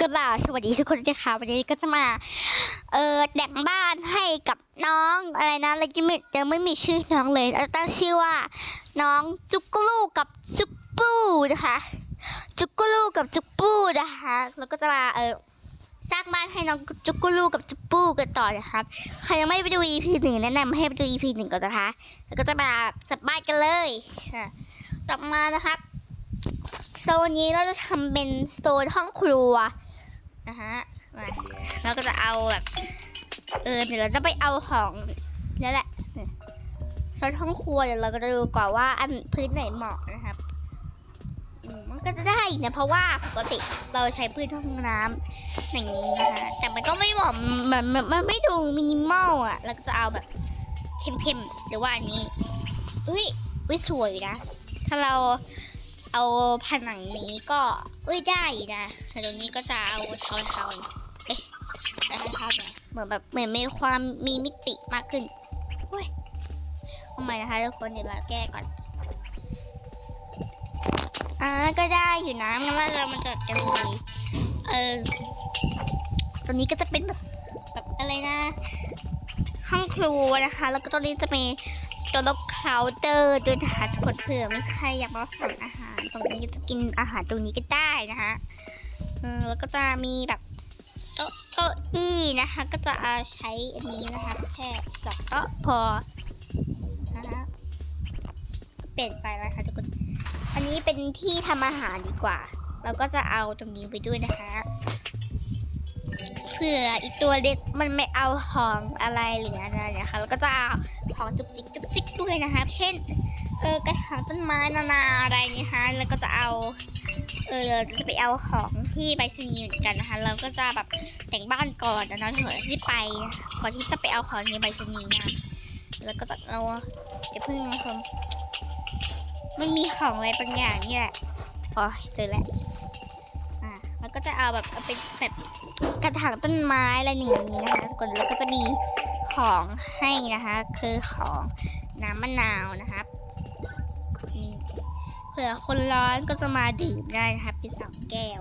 กระดาสวัสดีทุกคนด้วยค่ะวันนี้ก็จะมา เออแต่งบ้านให้กับน้องอะไรนะเรายังไม่ยังไม่มีชื่อน้องเลยเราตั้งชื่อว่า น้องจุกลูกับจุกปูนะคะ จุกลูกับจุกปูนะคะแล้วก็จะมาเออสร้างบ้านให้น้องจุกลูกับจุกปูกันต่อนะครับใครยังไม่ไปดู EP หนึ่งแนะนำให้ไปดู EP หนึ่งก่อนนะคะ แล้วก็จะมาสับบ้านกันเลยต่อมานะครับโซนนี้เราจะทำเป็นโซนห้องครัว นะฮะมาเราก็จะเอาแบบเออเดี๋ยวเราจะไปเอาของแล้วแหละเนี่ยโซนห้องครัวเดี๋ยวเราก็จะดูก่อนว่าอันพื้นไหนเหมาะนะครับอืมมันก็จะได้นะเพราะว่าปกติเราใช้พื้นห้องน้ำอย่างนี้นะคะแต่มันก็ไม่เหมาะมันมันมันไม่ดูมินิมอลอะเราก็จะเอาแบบเข้มๆหรือว่าอันนี้อุ้ยอุ้ยสวยนะ ถ้าเรา เอาผนังนี้ก็เอ้ยได้นะแต่ตรงนี้ก็จะเอาเทาเทาเอ๊ะเอาเทาๆหน่ยเหมือนแบบเหมือนมีความมีมิติมากขึ้นเฮ้ยทำไมนะคะทุกคนเดี๋ยวเราแก้ก่อนอ่าก็ได้อยู่นะงั้นว่าเรามาจัดกันเลยเออตรงนี้ก็จะเป็นแบบแบบอะไรนะ ห้องครัวนะคะ แล้วก็ตรงนี้จะมี ตัวล็กเคาน์เตอร์ด้วยนะคะทุกคนเผื่อไม่ใครอยากมาสั่งอาหารตรงนี้จะกินอาหารตรงนี้ก็ได้นะคะแล้วก็จะมีแบบโต๊ะเก้าอี้นะคะ ก็จะเอาใช้อันนี้นะคะแค่สองโต๊ะพอนะคะเปลี่ยนใจแล้วค่ะทุกคนอันนี้เป็นที่ทำอาหารดีกว่า เราก็จะเอาตรงนี้ไปด้วยนะคะเผื่ออีกตัวเล็กมันไม่เอาของอะไรหรืออะไรนะคะแล้วก็จะเอา ของจุกจิกจุกจิกด้วยนะคะเช่น เออกระถางต้นไม้นานาอะไรนี่ยคะแล้วก็จะเอา เออจะไปเอาของที่ไปสนีเหมือนกันนะคะเราก็จะแบบแต่งบ้านก่อนนะก่อนที่ไปก่อนที่จะไปเอาของในใบสนีนะแล้วก็จะเอาเดี๋ยวเพิ่งนะครับมันมีของอะไรบางอย่างนี่แหละอ๋อเจอแล้วอะแล้วก็จะเอาแบบเอาเป็นแบบกระถางต้นไม้อะไรอย่างนี้นะคะทุกคนแล้วก็จะมี ของให้นะคะคือของน้ำมะนาวนะครับนี่เผื่อคนร้อนก็จะมาดื่มได้นะคะเป็นสองแก้ว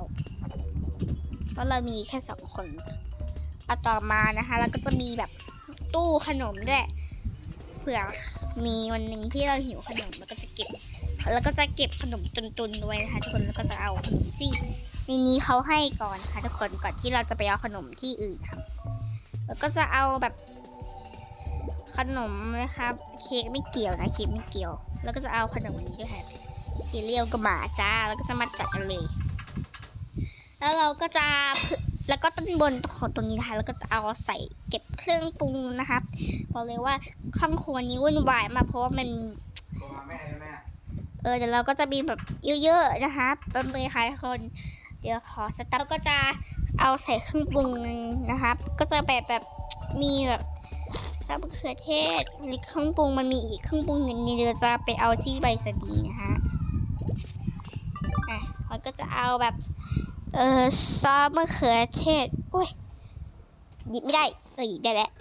เพราะเรามีแค่สองคนเอาต่อมานะคะแล้วก็จะมีแบบตู้ขนมด้วยเผื่อมีวันหนึ่งที่เราหิวขนมแล้วก็จะเก็บ แล้วก็จะเก็บขนมตุนๆไว้นะคะทุกคนแล้วก็จะเอาขนมที่ในนี้เขาให้ก่อนนะคะทุกคนก่อนที่เราจะไปเอาขนมที่อื่นครับแล้วก็จะเอาแบบ ขนมนะครับ เค้กไม่เกี่ยวนะเค้กไม่เกี่ยว แล้วก็จะเอาขนมนี้ด้วยค่ะซีเรียลกับหมาจ้า แล้วก็จะมาจัดกันเลย แล้วเราก็จะแล้วก็ต้นบนของตรงนี้นะคะแล้วก็จะเอาใส่เก็บเครื่องปรุงนะครับบอกเลยว่าข้างครัวนี้วุ่นวายมากเพราะว่ามันโทรมาแม่ได้ไหมเออเดี๋ยวเราก็จะมีแบบเยอะๆนะคะเป็นเบอร์ใครคน เดี๋ยวขอสตาร์ทแล้วก็จะเอาใส่เครื่องปรุงนะครับ ก็จะแบบแบบมีแบบ ซอสมะเขือเทศมีเครื่องปรุงมันมีอีกเครื่องปรุงหนึ่งนี่เดี๋ยวจะไปเอาที่ใบสนีนะคะอะแล้วก็จะเอาแบบเออซอสมะเขือเทศโอ้ยหยิบไม่ได้เออหยิบได้แล้ว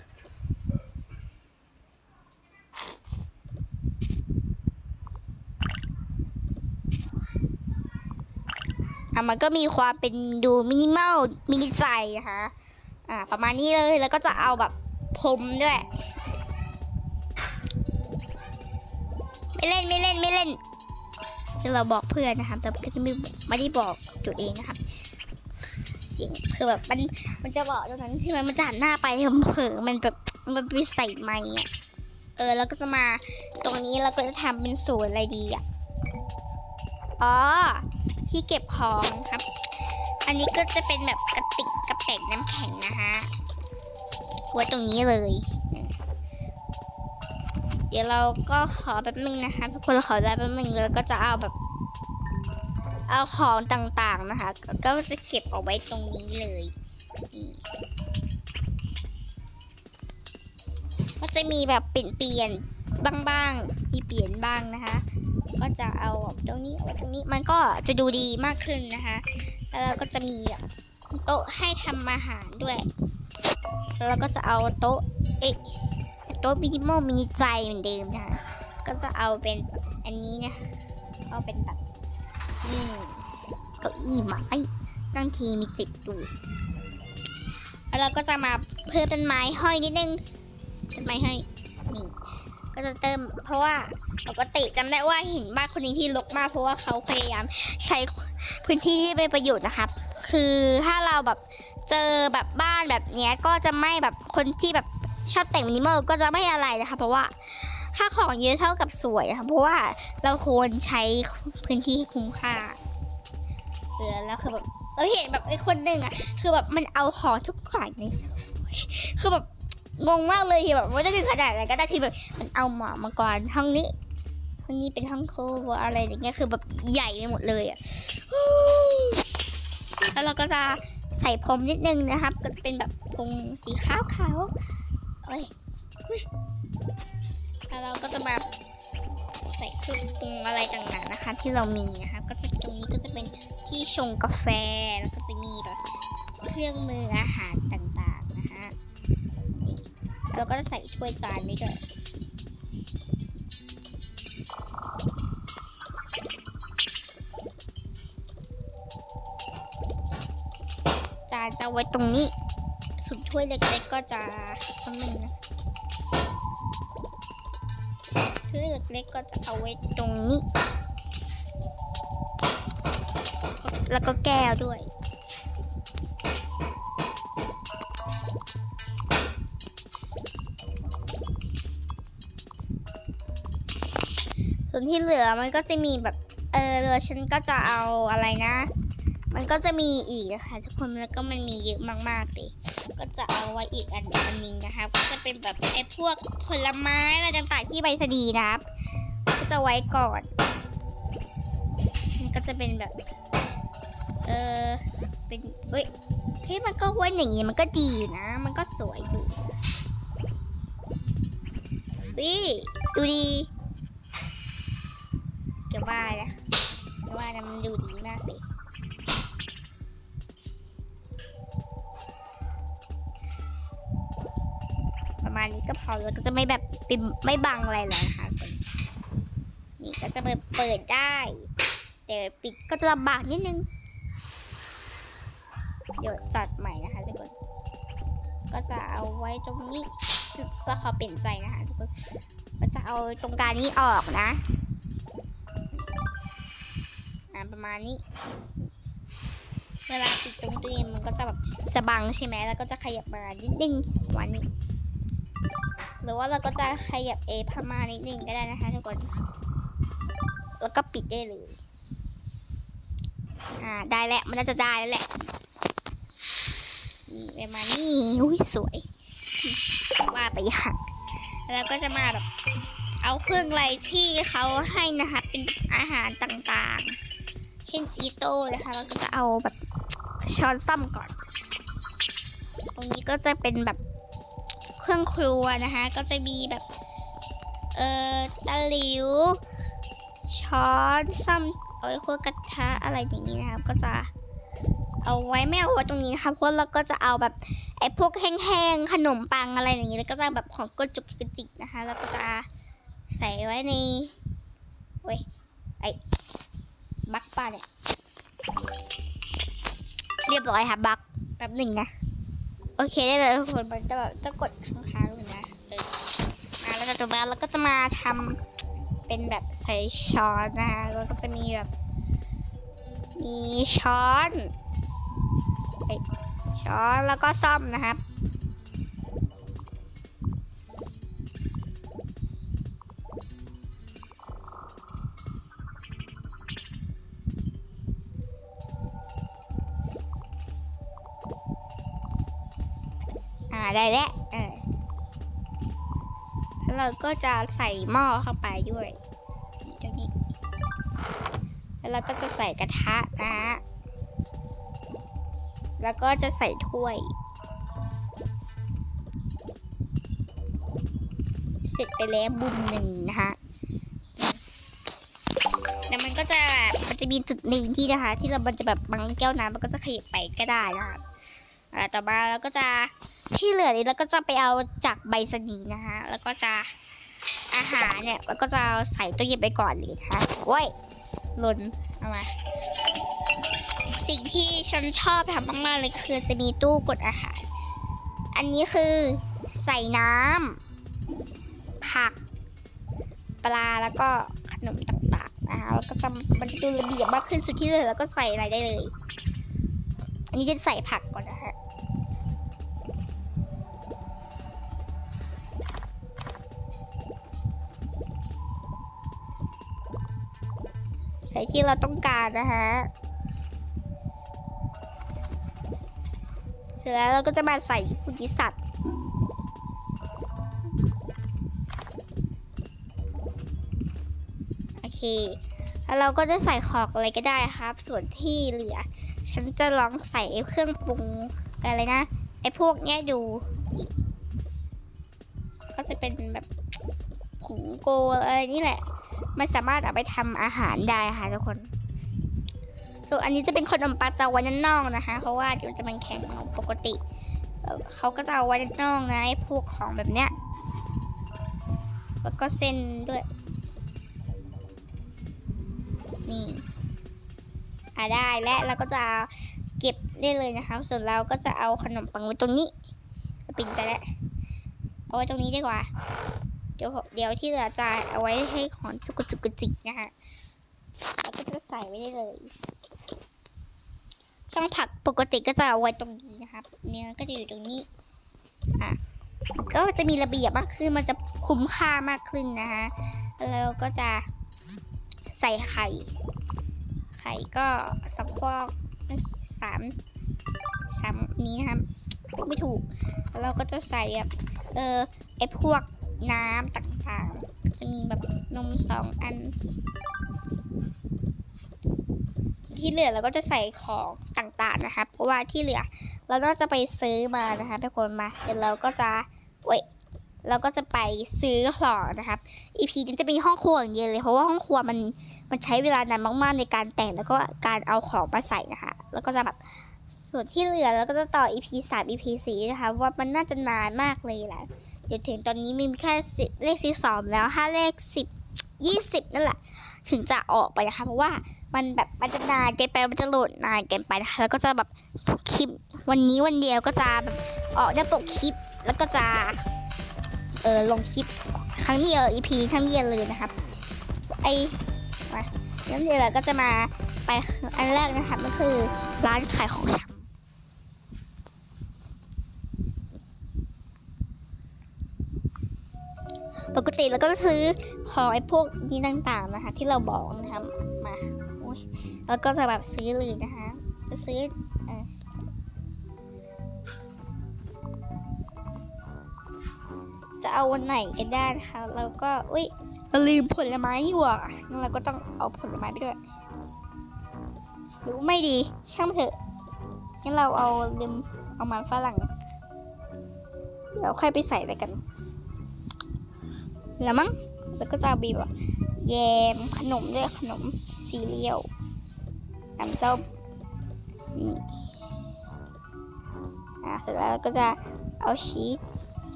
อะมันก็มีความเป็นดูมินิมอลมินิใจนะคะอ่าประมาณนี้เลยแล้วก็จะเอาแบบ พรมด้วย ไม่เล่นไม่เล่นไม่เล่นเดี๋ยวเราบอกเพื่อนนะครับ แต่ก็จะไม่ไม่ได้บอกตัวเองนะครับ เสียงคือแบบมันมันจะบอกตรงนั้นที่มันมันจะหันหน้าไปเผลอมันแบบมันไปใส่ไม้อะเออ แล้วก็จะมาตรงนี้เราก็จะทำเป็นศูนย์อะไรดีอะ อ๋อ ที่เก็บของครับ อันนี้ก็จะเป็นแบบกระติกกระแป๋งน้ำแข็งนะคะ ไว้ตรงนี้เลย เดี๋ยวเราก็ขอแป๊บนึงนะคะทุกคนขอได้แป๊บนึงแล้วก็จะเอาแบบ เอาของต่างๆนะคะ ก็จะเก็บเอาไว้ตรงนี้เลยก็จะมีแบบเปลี่ยนเปลี่ยนๆบ้างๆ มีเปลี่ยนบ้างนะคะ ก็จะเอาตรงนี้เอาไว้ตรงนี้ มันก็จะดูดีมากขึ้นนะคะ แล้วเราก็จะมีโต๊ะให้ทำอาหารด้วย แล้วเราก็จะเอาโต๊ะเอ๊ะโต๊ะมินิมอลมินิใจเหมือนเดิมนะคะก็จะเอาเป็นอันนี้นะ เอาเป็นแบบนี่เก้าอี้ไม้บางทีมีจิบดูแล้วเราก็จะมาเพิ่มต้นไม้ห้อยนิดนึงต้นไม้ให้นี่ก็จะเติม เพราะว่าปกติจำได้ว่าเห็นบ้านคนนี้ที่รกมากเพราะว่าเขาพยายามใช้พื้นที่ที่เป็นประโยชน์นะครับ คือถ้าเราแบบ เจอแบบบ้านแบบเนี้ยก็จะไม่แบบคนที่แบบชอบแต่งมินิมอลก็จะไม่อะไรนะคะ เพราะว่าถ้าของเยอะเท่ากับสวยค่ะเพราะว่าเราควรใช้พื้นที่คุ้มค่าเออแล้วคือแบบเราเห็นแบบไอ้คนหนึ่งอะ คือแบบมันเอาของทุกอย่างเลยคือแบบงงมากเลยที่แบบว่าจะถึงขนาดไหนก็ได้ที่แบบมันเอาหมอมาก่อนห้องนี้ห้องนี้เป็นห้องครัวอะไรอย่างเงี้ยคือแบบใหญ่ไปหมดเลยอะแล้วเราก็จะ ใส่พรมนิดนึงนะครับ ก็จะเป็นแบบพรมสีขาวขาวๆเอ้ยแล้วเราก็จะมาใส่เครื่องปรุงอะไรต่างๆนะคะ ที่เรามีนะคะ ก็จะตรงนี้ก็จะเป็นที่ชงกาแฟแล้วก็จะมีแบบเครื่องมืออาหารต่างๆนะคะนี่แล้วก็จะใส่ถ้วยจานไว้ด้วย จะเอาไว้ตรงนี้ส่วนถ้วยเล็กๆก็จะทำหนึ่งนะถ้วยเล็กๆก็จะเอาไว้ตรงนี้ แล้วก็แก้วด้วยส่วนที่เหลือมันก็จะมีแบบ เออเรือฉันก็จะเอาอะไรนะ มันก็จะมีอีกนะคะทุกคนแล้วก็มันมีเยอะมากๆเลยก็จะเอาไว้อีกอันอันนึงนะคะก็จะเป็นแบบไอ้พวกผลไม้อะไรต่างๆที่ใบสดีนะครับก็จะไว้ก่อนนี่ก็จะเป็นแบบ เออเป็นเฮ้ยเฮ้ยมันก็ไว้อย่างงี้มันก็ดีอยู่นะ มันก็สวยอยู่วิดูดีเก็บว่านะเก็บว่านะมันดูดีมากเลย มาณนี้ก็พอแล้วก็จะไม่แบบปิดไม่บังอะไรแล้วนะคะนี่ก็จะเปิดเปิดได้ แต่ปิดก็จะลำบากนิดนึงเดี๋ยวจัดใหม่นะคะทุกคนก็จะเอาไว้ตรงนี้เพื่อเขาเปลี่ยนใจนะคะทุกคนก็จะเอาตรงกลางนี้ออกนะประมาณนี้ เวลาติดตรงตู้เย็นมันก็จะแบบจะบังใช่ไหมแล้วก็จะขยับมานิดนึงประมาณนี้ รือว่าเราก็จะขยับเอพม่านิดนึงก็ได้นะคะทุกคน แล้วก็ปิดได้เลย อ่าได้แล้วมันน่าจะได้แล้วแหละนี่ประมาณนี้อุ้ยสวย ว่าไปอย่างแล้วก็จะมาแบบเอาเครื่องไรที่เขาให้นะคะเป็นอาหารต่างๆ เช่นอีโต้นะคะเราก็จะเอาแบบช้อนซ่อมก่อน ตรงนี้ก็จะเป็นแบบ เครื่องครัวนะคะ ก็จะมีแบบ เอ่อตะหลิว ช้อนซ่อมเอาไว้คั่วกระทะอะไรอย่างนี้นะครับ ก็จะเอาไว้ไม่เอาไว้ตรงนี้นะคะเพราะเราก็จะเอาแบบไอ้พวกแห้งๆขนมปังอะไรอย่างนี้แล้วก็จะแบบของกระจุกกระจิกนะคะแล้วก็จะใส่ไว้ในเว้ยไอ้บักปลาเนี่ยเรียบร้อยค่ะบักแป๊บหนึ่งนะ โอเคได้เลยทุกคนมันจะแบบจะกดค้างๆอยู่นะมาแล้วก็จะมาแล้วก็จะมาทำเป็นแบบใส่ช้อนนะคะแล้วก็จะมีแบบ มีช้อนเอ้ยช้อนแล้วก็ซ่อมนะครับ อ่าได้แล้วเออแล้วเราก็จะใส่หม้อเข้าไปด้วยตรงนี้แล้วเราก็จะใส่กระทะนะฮะแล้วก็จะใส่ถ้วย เสร็จไปแล้วบุมหนึ่งนะคะแล้วมันก็จะมันจะมีจุดหนึ่งที่นะคะ ที่เรามันจะแบบบังแก้วน้ำมันก็จะขยับไปก็ได้นะคะอ่าต่อมาเราก็จะ ที่เหลือนี้เราก็จะไปเอาจากใบสนีนะคะแล้วก็จะอาหารเนี่ยเราก็จะใส่ตู้เย็นไปก่อนเลยนะคะโอ้ยหล่นเอามาสิ่งที่ฉันชอบทำมากๆเลยคือจะมีตู้กดอาหาร อันนี้คือใส่น้ำผัก ปลาแล้วก็ขนมต่างๆนะคะแล้วก็จะมันจะดูระเบียบมากขึ้นสุดที่เลยแล้วก็ใส่อะไรได้เลย อันนี้จะใส่ผักก่อนนะฮะ ใส่ที่เราต้องการนะฮะเสร็จแล้วเราก็จะมาใส่พุกิสัตว์โอเคแล้วเราก็จะใส่ขอกอะไรก็ได้ครับ ส่วนที่เหลือ ฉันจะลองใส่เครื่องปรุงอะไรนะไอ้พวกเนี้ยดู ก็จะเป็นแบบ ผงโกอะไรนี่แหละ มันสามารถเอาไปทำอาหารได้ค่ะทุกคนส่วนอันนี้จะเป็นขนมปังจะเอาไว้นนอกนะคะ เพราะว่าเดี๋ยวจะมันแข็งปกติเขาก็จะเอาไว้ด้านนอกนะไอ้พวกของแบบเนี้ย แล้วก็เส้นด้วย นี่ อ่าได้และเราก็จะเก็บได้เลยนะคะ ส่วนเราก็จะเอาขนมปังไว้ตรงนี้ปิ่นใจแล้วเอาไว้ตรงนี้ดีกว่า เดียวที่เหลือจะเอาไว้ให้ของจุกจุกจิกนะคะแล้วก็จะใส่ไว้ได้เลย ช่องผักปกติก็จะเอาไว้ตรงนี้นะครับ เนื้อก็จะอยู่ตรงนี้อะก็จะมีระเบียบมากขึ้นมันจะคุ้มค่ามากขึ้นนะคะแล้วก็จะใส่ไข่ ไข่ก็สองฟองสามสามนี้นะครับไม่ถูกแล้วเราก็จะใส่แบบเออไอพวก น้ำต่างๆ จะมีแบบนมสองอัน ที่เหลือเราก็จะใส่ของต่างๆนะคะเพราะว่าที่เหลือเราก็จะไปซื้อมานะคะทุกคนมาเดี๋ยวเราก็จะเว้ยเราก็จะไปซื้อของนะครับ EP นี้จะมีห้องครัวอย่างเดียวเลย เพราะว่าห้องครัวมันมันใช้เวลานานมากๆในการแต่งแล้วก็การเอาของมาใส่นะคะ แล้วก็จะแบบส่วนที่เหลือเราก็จะต่อ EP 3 EP 4นะคะ ว่ามันน่าจะนานมากเลยแหละ เดี๋ยวถึงตอนนี้มีแค่10เลข12แล้วถ้าเลข10 20นั่นแหละ ถึงจะออกไปนะคะเพราะว่ามันแบบมันจะนานเกินไปมันจะโหลดนานเกินไปนะคะแล้วก็จะแบบคลิปวันนี้วันเดียวก็จะแบบออกได้ปกคลิปแล้วก็จะเออลงคลิปครั้งเดียว EP ทั้งเดียวเลยนะครับไอมางั้นเดี๋ยวเราก็จะมาไปอันแรกนะคะก็คือร้านขายของชำ ปกติเราก็จะซื้อของไอ้พวกนี้ต่างๆนะคะ ที่เราบอกนะคะมาแล้วก็จะแบบซื้อเลยนะคะ จะซื้อจะเอาวันไหนกันได้นะคะแล้วก็อุ้ยเราลืมผลไม้อยู่อะเราก็ต้องเอาผลไม้ไปด้วยหรือไม่ดีช่างเถอะงั้นเราเอาลืมเอามันฝรั่งเราค่อยไปใส่ไปกัน แล้วมั้งแล้วก็จะเอาบีแบบแยมขนมด้วยขนมซีเรียลน้ำส้มนี่อะเสร็จแล้วก็จะเอาชีส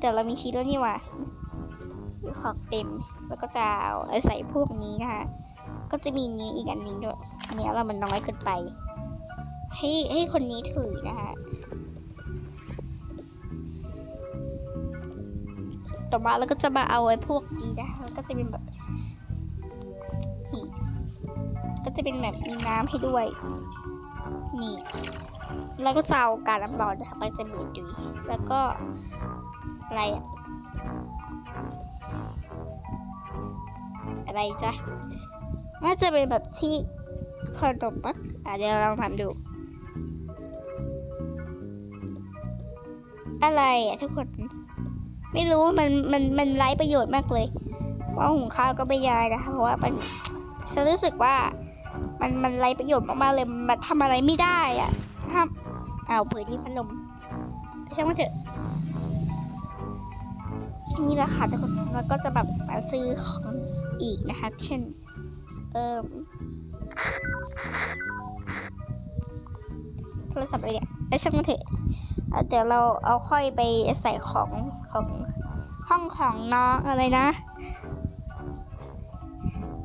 แต่เรามีชีสแล้วนี่ว่าของเต็มแล้วก็จะเอาใส่พวกนี้นะคะก็จะมีนี้อีกอันนึงด้วยอันนี้เรามันน้อยเกินไป ให้ให้คนนี้ถือนะคะ ต่อมาเราก็จะมาเอาไอ้พวกนี้นะคะแล้วก็จะเป็นแบบหีก็จะเป็นแบบมีน้ำให้ด้วย นี่ แล้วก็จะเอาการน้ำร้อนนะคะไปจะบีบดูแล้วก็อะไรอะอะไรจ๊ะน่าจะเป็นแบบที่ขนมปะอะเดี๋ยวลองทำดู อะไรอะทุกคน ไม่รู้มันมันมันไร้ประโยชน์มากเลยว่าหุงข้าวก็ไม่ยายนะคะเพราะว่ามันฉันรู้สึกว่า มันมันไร้ประโยชน์มากๆเลยมันทำอะไรไม่ได้อะทำอ้าวเปิดที่พัดลมช่างมันเถอะนี่แหละค่ะทุกคนแล้วก็จะแบบมาซื้อของอีกนะคะ เช่น เอ่อโทรศัพท์อะไรเนี่ยไอ้ช่างมันเถอะอะ เดี๋ยวเราเอาค่อยไปใส่ของของห้องของน้องอะไรนะ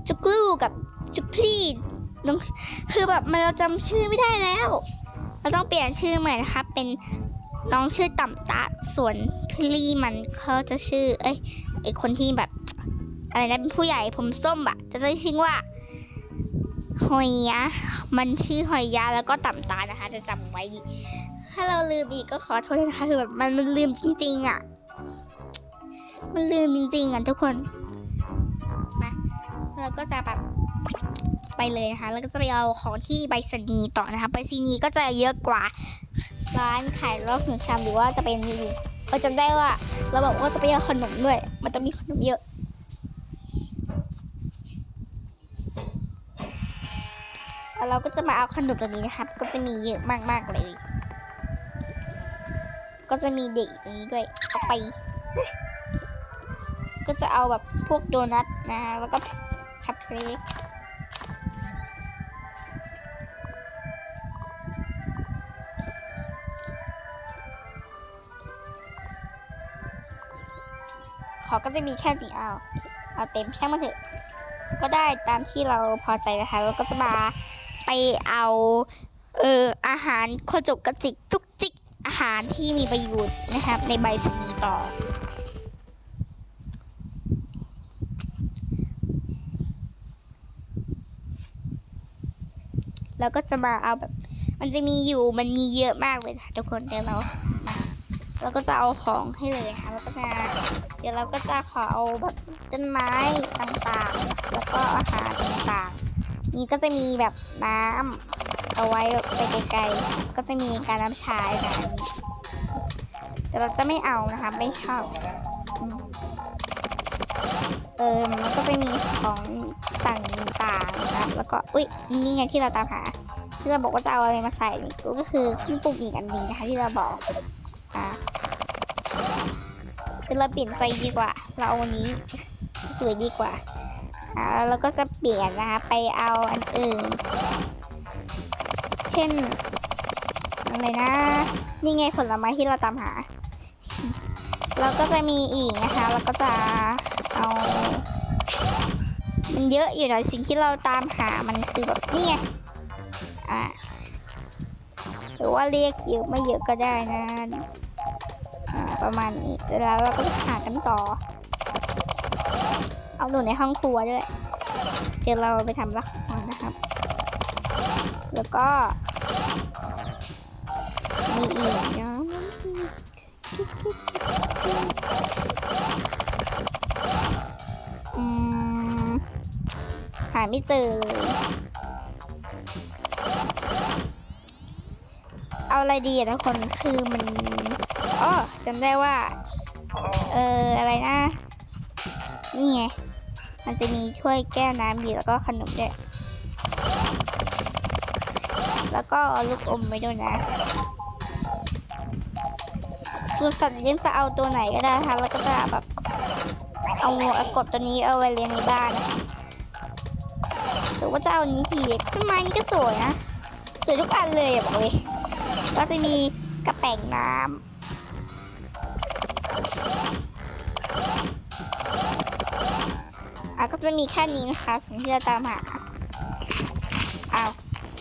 จุกลูกับจุกพลีต้องคือแบบมันเราจำชื่อไม่ได้แล้ว เราต้องเปลี่ยนชื่อใหม่นะคะเป็นน้องชื่อต่ำตาส่วนพี่ลี่มันเขาจะชื่อ เอ้ยไอคนที่แบบ อะไรนะเป็นผู้ใหญ่ผมส้มอะจะได้ชื่อว่าหอยยะ มันชื่อหอยยะแล้วก็ต่ำตานะคะ จะจำไว้ ถ้าเราลืมอีกก็ขอโทษนะคะคือแบบมันมันลืมจริงๆอะ มันลืมจริงๆอะทุกคนมาเราก็จะแบบไปเลยนะคะ แล้วก็จะไปเอาของที่ใบสนีต่อนะคะใบสนีก็จะเยอะกว่าร้านขายรอบหนึ่งชามหรือว่าจะเป็นเออจำได้ว่า เราบอกว่าจะไปเอาขนมด้วย มันต้องมีขนมเยอะแล้วเราก็จะมาเอาขนมตัวนี้นะครับ ก็จะมีเยอะมากๆเลย ก็จะมีเด็กตรงนี้ด้วยเอาไป ก็จะเอาแบบพวกโดนัทนะ แล้วก็คัพเค้กขอก็จะมีแค่นี้เอาเอาเต็มช่างมันเถอะ ก็ได้ตามที่เราพอใจนะคะ แล้วก็จะมาไปเอา เอออาหารโคจกกระจิกจุก อาหารที่มีประโยชน์นะครับ ในใบสนีต่อ แล้วก็จะมาเอาแบบ มันจะมีอยู่มันมีเยอะมากเลยค่ะทุกคนเดี๋ยวเรามาเราก็จะเอาของให้เลยค่ะแล้วก็จะเดี๋ยวเราก็จะขอเอาแบบต้นไม้ต่างๆ แล้วก็อาหารต่างๆ นี่ก็จะมีแบบน้ำ เอาไว้ไปไกลๆก็จะมีการน้ำชาแบบนี้แต่เราจะไม่เอานะคะ ไม่ชอบอเออมันก็จะมีของต่างๆนะครับแล้วก็อุ้ยนี่ไงที่เราตามหา ที่เราบอกว่าจะเอาอะไรมาใส่นี่ก็คือเครื่ปรุงอีกอันหนึงนะคะ ที่เราบอกอ่าเป็นเราเปลี่ยนใจดีกว่า เราเอาอันนี้สวยดีกว่าอ่าแล้วก็จะเปลี่ยนนะคะไปเอาอันอื่น ช่นอะไรนะ นี่ไงผลไม้ที่เราตามหาแล้วก็จะมีอีกนะคะแล้วก็จะเอา มันเยอะอยู่หนะสิ่งที่เราตามหามันคือแบบนี่ไง อ่าหรือว่าเรียกเยอะไม่เยอะก็ได้นะอ่าประมาณนี้แล้วเราก็หากันต่อ เอาหนูในห้องครัวด้วย เดี๋ยวเราไปทำละครนะครับ แล้วก็ มีอีกนาะอืมหาไม่เจอเลยเอาอะไรดีอะทุกคนคือมันอ๋อจำได้ว่า เอออะไรนะ นี่ไง มันจะมีถ้วยแก้วน้ำอยู่แล้วก็ขนมด้วย แล้วก็ลูกอมไว้ด้วยนะ ส่วนสัตว์เลี้ยงจะเอาตัวไหนก็ได้นะคะแล้วก็จะแบบเอาเอากดตัวนี้เอาไว้เลี้ยงในบ้านนะคะหรือว่าจะเอาอันนี้ทีต้นไม้นี่ก็สวยนะสวยทุกอันเลยบอกเลยก็จะมีกระแป่งน้ำอะก็จะมีแค่นี้นะคะสิ่งที่เราตามหาเอา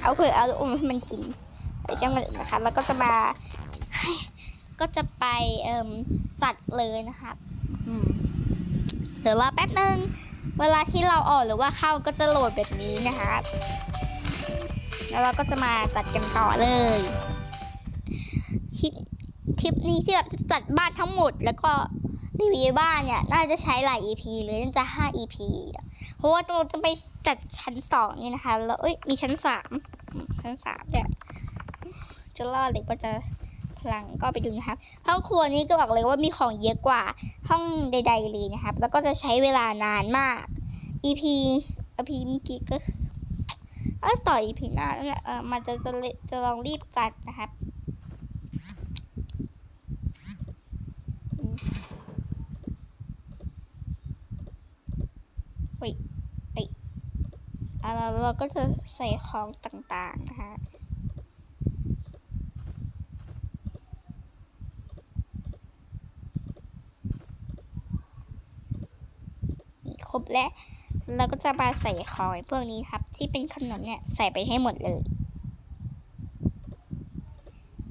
เอาเผื่อเอาลูกอมให้มันกินเดี๋ยวจะมานะคะแล้วก็จะมา ก็จะไปเอ่มจัดเลยนะคะอืมเดี๋ยวรอแป๊บนึง เวลาที่เราออกหรือว่าเข้าก็จะโหลดแบบนี้นะคะแล้วเราก็จะมาจัดกันต่อเลยทริปทริปนี้ที่แบบจะจัดบ้านทั้งหมด แล้วก็รีวิวบ้านเนี่ย น่าจะใช้หลาย EP เลยน่าจะ 5 EP อะเพราะว่าเราจะไปจัดชั้นสองนี่นะคะ แล้วเอ้ยมีชั้นสามอืมชั้นสามเนี่ยจะรอดหรือว่าจะ พลังก็ไปดูนะครับห้องครัวนี้ก็บอกเลยว่ามีของเยอะกว่าห้องใด ๆ เลยนะครับ แล้วก็จะใช้เวลานานมาก EP EP เมื่อกี้ก็เออต่อ EP หน้าแล้วแหละเออมันจะจะจะลองรีบจัดนะครับเฮ้ยเฮ้ยอะแล้วเราก็จะใส่ของต่างๆนะคะ ครบแล้ว เราก็จะมาใส่ของไอ้พวกนี้ครับ ที่เป็นขนมเนี่ยใส่ไปให้หมดเลย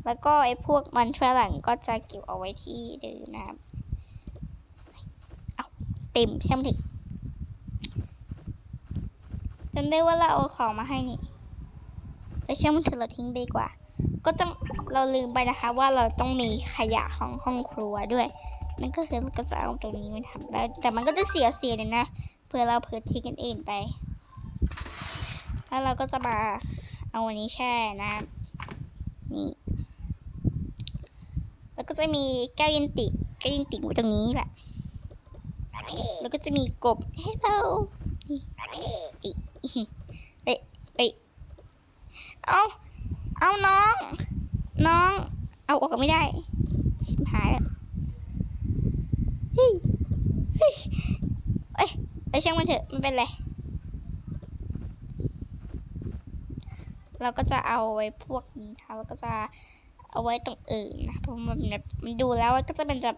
แล้วก็ไอ้พวกมันฝรั่งก็จะเก็บเอาไว้ที่เดิมนะครับเอาเต็มช่างมันเถึงจำได้ว่าเราเอาของมาให้นี่แล้วช่างมันเถอะเราทิ้งไปดีกว่า ก็ต้องเราลืมไปนะคะว่าเราต้องมีขยะของห้องครัวด้วย นั่นก็คือเราก็จะเอาตรงนี้มาทำแล้แต่มันก็จะเสียเสียเลยนะเพื่อเราเผื่อทิ้งกันเองไป แล้วเราก็จะมาเอาวันนี้แช่นะนี่แล้วก็จะมีแก้วยินติกแก้วยินติกไว้ตรงนี้แหละแล้วก็จะมีกบ hello นี่อีอีเอ้ยเอ้ยเอาเอาน้อง น้อง เอาออกไม่ได้ ชิบหายแล้ว เฮ้ยเฮ้ยเอ้ยเอ้ยช่างมันเถอะมันเป็นไร เราก็จะเอาไว้พวกนี้ค่ะแล้วก็จะเอาไว้ตรงอื่นนะเพราะมันแบบมันดูแล้วมันก็จะเป็นแบบ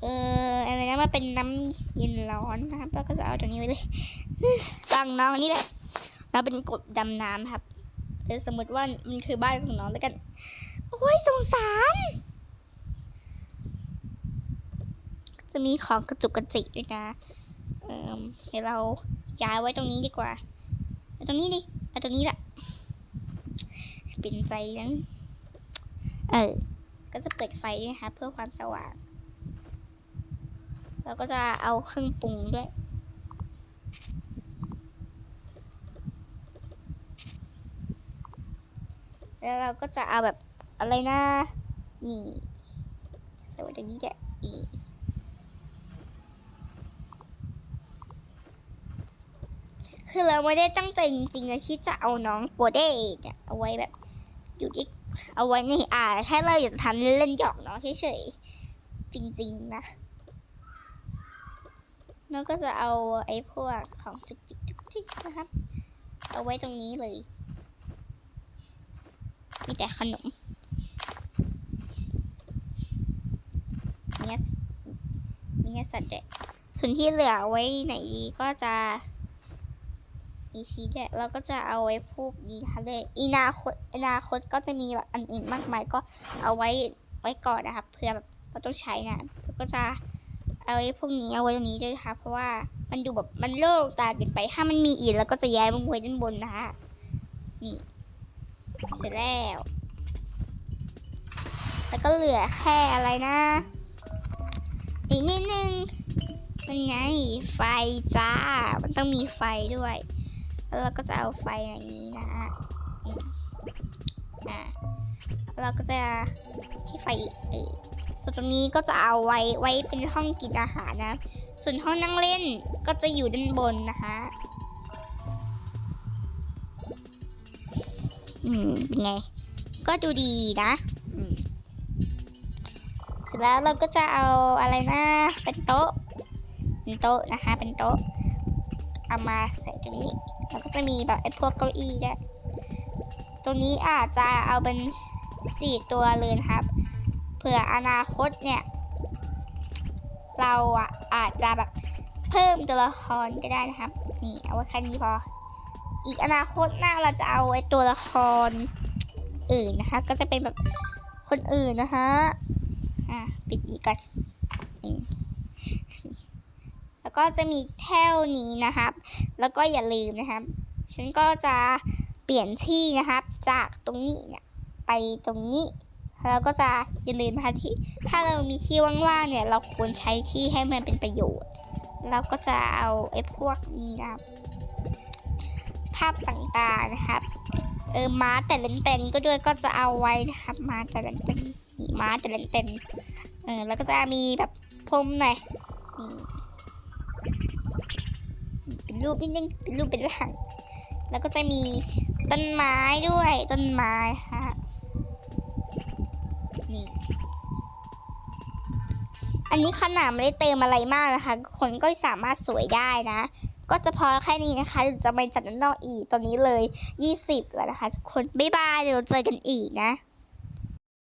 เอออะไรนะมันเป็นน้ำเย็นร้อนนะครับแล้วก็จะเอาตรงนี้ไว้เลยตั้งน้องนี่แหละเราเป็นกบดำน้ำครับเออสมมติว่ามันคือบ้านของน้องแล้วกัน โอ้ยสงสาร จะมีของกระจุกกระจิกด้วยนะเออเดี๋ยวเราย้ายไว้ตรงนี้ดีกว่าตรงนี้ดิเอาตรงนี้แหละเป็นใจนั้น เออ ก็จะเปิดไฟนะคะเพื่อความสว่าง แล้วก็จะเอาเครื่องปรุงด้วย แล้วเราก็จะเอาแบบอะไรนะนี่ใส่ไว้ตรงนี้แหละอี คือเราไม่ได้ตั้งใจจริงๆนะที่จะเอาน้องโปเด้เนี่ยเอาไว้แบบ อยู่ที่เอาไว้ในอ่างแค่เราอยากจะทำเล่นๆหยอกน้องเฉยๆจริง ๆ นะแล้วก็จะเอาไอ้พวกของจุกจิกจุกจิกนะครับ เอาไว้ตรงนี้เลย มีแต่ขนมเนี้ยมีเนี้ยสัตว์ด้วยส่วนที่เหลือไว้ไหนดีก็จะ มีชีสด้วยเราก็จะเอาไว้พวกนี้ค่ะเลยอนาคตอนาคตก็จะมีแบบอันอื่นมากมายก็เอาไว้ไว้ก่อนนะครับเผื่อแบบเราต้องใช้นแล้วก็จะเอาไว้พวกนี้เอาไว้ตรงนี้ด้วยค่ะ เพราะว่ามันดูแบบมันโล่งตาเกินไป ถ้ามันมีอีกแล้วก็จะย้ายมันไว้ด้านบนนะคะนี่เสร็จแล้ว แล้วก็เหลือแค่อะไรนะอีกนิดนึงมันไงไฟจ้า มันต้องมีไฟด้วย แล้วเราก็จะเอาไฟอย่างนี้นะอืมอะเราก็จะให้ไฟเออส่วนตรงนี้ก็จะเอาไว้ไว้เป็นห้องกินอาหารนะ ส่วนห้องนั่งเล่นก็จะอยู่ด้านบนนะคะอืมเป็นไง ก็ดูดีนะเสร็จแล้วเราก็จะเอาอะไรนะ เป็นโต๊ะ เป็นโต๊ะนะคะ เป็นโต๊ะ เอามาใส่ตรงนี้ แล้วก็จะมีแบบไอ้พวกเก้าอี้ด้วยตรงนี้อาจจะเอาเป็นสี่ตัวเลยนะครับเผื่ออนาคตเนี่ย เราอะอาจจะแบบเพิ่มตัวละครก็ได้นะครับ นี่เอาไว้แค่นี้พอ อีกอนาคตหน้าเราจะเอาไอ้ตัวละครอื่นนะคะ ก็จะเป็นแบบคนอื่นนะคะอะปิดอีกก่อน แล้วก็จะมีแท่วนี้นะครับ แล้วก็อย่าลืมนะครับ ฉันก็จะเปลี่ยนที่นะครับ จากตรงนี้เนี่ยไปตรงนี้ แล้วก็จะอย่าลืมนะคะที่ถ้าเรามีที่ว่างๆเนี่ยเราควรใช้ที่ให้มันเป็นประโยชน์ เราก็จะเอาไอ้พวกนี้นะครับ ภาพต่างๆนะครับเออม้าแต่เละเต็นก็ด้วยก็จะเอาไว้นะครับม้าแต่เละเต็นม้าแต่เละเต็นเออแล้วก็จะมีแบบพรมหน่อย รูปนิดนึงเป็นรูปเป็นร่างแล้วก็จะมีต้นไม้ด้วยต้นไม้ฮะนี่อันนี้ขนาดไม่ได้เติมอะไรมากนะคะ คนก็สามารถสวยได้นะ ก็จะพอแค่นี้นะคะจะไปจัดด้านอกอีกตอนนี้เลย 20 แล้วนะคะทุกคน บ๊ายบาย เดี๋ยวเจอกันอีกนะ